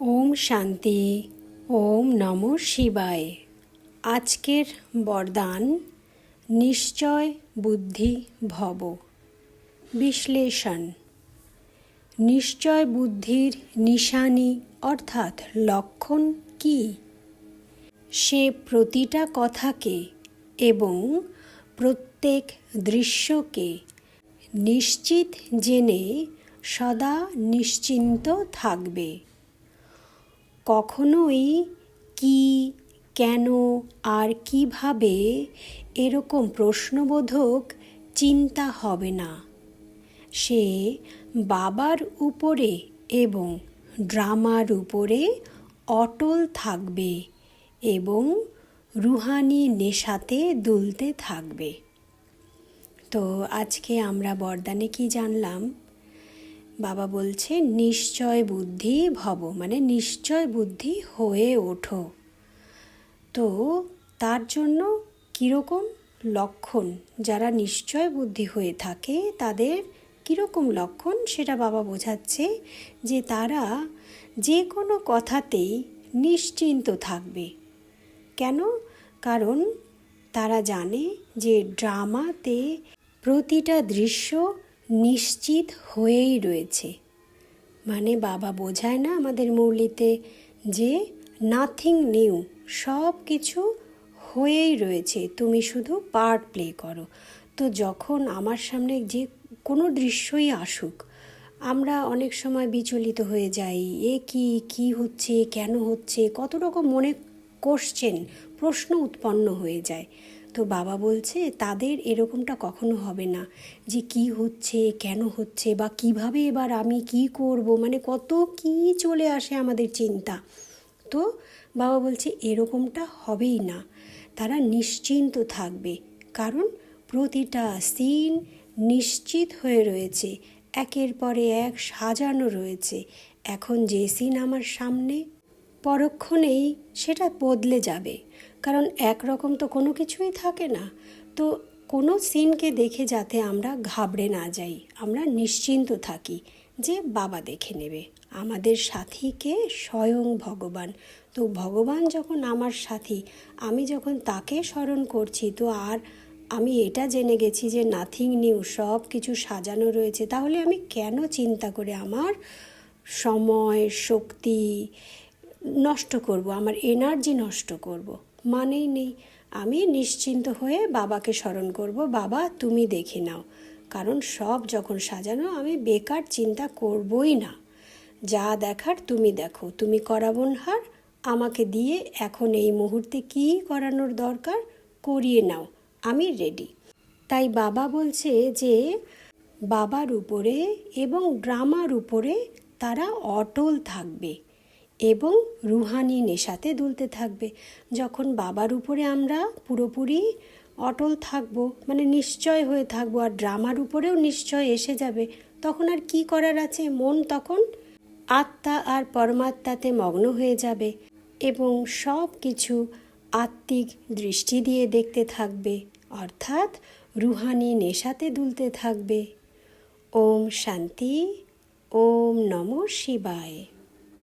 ওম শান্তি, ওম নম শিবায়। আজকের বরদান, নিশ্চয় বুদ্ধি ভব। বিশ্লেষণ। নিশ্চয় বুদ্ধির নিশানি অর্থাৎ লক্ষণ কি? সে প্রতিটা কথাকে এবং প্রত্যেক দৃশ্যকে নিশ্চিত জেনে সদা নিশ্চিন্ত থাকবে। কখনোই কি, কেন আর কীভাবে এরকম প্রশ্নবোধক চিন্তা হবে না। সে বাবার উপরে এবং ড্রামার উপরে অটল থাকবে এবং রুহানি নেশাতে দুলতে থাকবে। তো আজকে আমরা বরদানে কি জানলাম? বাবা বলছে, নিশ্চয় বুদ্ধি ভব মানে নিশ্চয় বুদ্ধি হয়ে ওঠো। তো তার জন্য কীরকম লক্ষণ? যারা নিশ্চয় বুদ্ধি হয়ে থাকে, তাদের কীরকম লক্ষণ? সেটা বাবা বোঝাচ্ছে যে তারা যে কোনো কথাতেই নিশ্চিন্ত থাকবে। কেন? কারণ তারা জানে যে ড্রামাতে প্রতিটা দৃশ্য নিশ্চিত হয়েই রয়েছে। মানে বাবা বোঝায় না আমাদের মৌলিতে যে নাথিং নিউ সব কিছু হয়েই রয়েছে। তুমি শুধু পার্ট প্লে করো। তো যখন আমার সামনে যে কোনো দৃশ্যই আসুক, আমরা অনেক সময় বিচলিত হয়ে যাই। এ কি কি হচ্ছে, কেন হচ্ছে, কত রকম মনে কোশ্চেন প্রশ্ন উৎপন্ন হয়ে যায়। তো বাবা বলছে, তাদের এরকমটা কখনো হবে না যে কি হচ্ছে, কেন হচ্ছে বা কীভাবে এবার আমি কি করব? মানে কত কি চলে আসে আমাদের চিন্তা। তো বাবা বলছে, এরকমটা হবেই না। তারা নিশ্চিন্ত থাকবে। কারণ প্রতিটা সিন নিশ্চিত হয়ে রয়েছে। একের পরে এক সাজানো রয়েছে। এখন যে সিন আমার সামনে পরক্ষণেই সেটা বদলে যাবে। কারণ একরকম তো কোনো কিছুই থাকে না। তো কোনো সিনকে দেখে যাতে আমরা ঘাবড়ে না যাই, আমরা নিশ্চিন্ত থাকি যে বাবা দেখে নেবে। আমাদের সাথীকে স্বয়ং ভগবান। তো ভগবান যখন আমার সাথী, আমি যখন তাকে স্মরণ করছি, তো আর আমি এটা জেনে গেছি যে নাথিং নিউ, সব কিছু সাজানো রয়েছে। তাহলে আমি কেন চিন্তা করে আমার সময়, শক্তি নষ্ট করব, আমার এনার্জি নষ্ট করব। মানেই নেই। আমি নিশ্চিন্ত হয়ে বাবাকে স্মরণ করব, বাবা, তুমি দেখে নাও। কারণ সব যখন সাজানো, আমি বেকার চিন্তা করবই না। যা দেখার তুমি দেখো। তুমি করাবন হার, আমাকে দিয়ে এখন এই মুহূর্তে কী করানোর দরকার, করিয়ে নাও। আমি রেডি তাই বাবা বলছে যে, বাবার উপরে এবং ড্রামার উপরে তারা অটল থাকবে। এবং রুহানি নেশাতে দুলতে থাকবে। যখন বাবার উপরে আমরা পুরোপুরি অটল থাকব মানে নিশ্চয় হয়ে থাকব আর ড্রামার উপরেও নিশ্চয় এসে যাবে, তখন আর কি করার আছে? মন তখন আত্মা আর পরমাত্মাতে মগ্ন হয়ে যাবে এবং সব কিছু আত্মিক দৃষ্টি দিয়ে দেখতে থাকবে। অর্থাৎ রুহানি নেশাতে দুলতে থাকবে। ওম শান্তি, ওম নম শিবায়।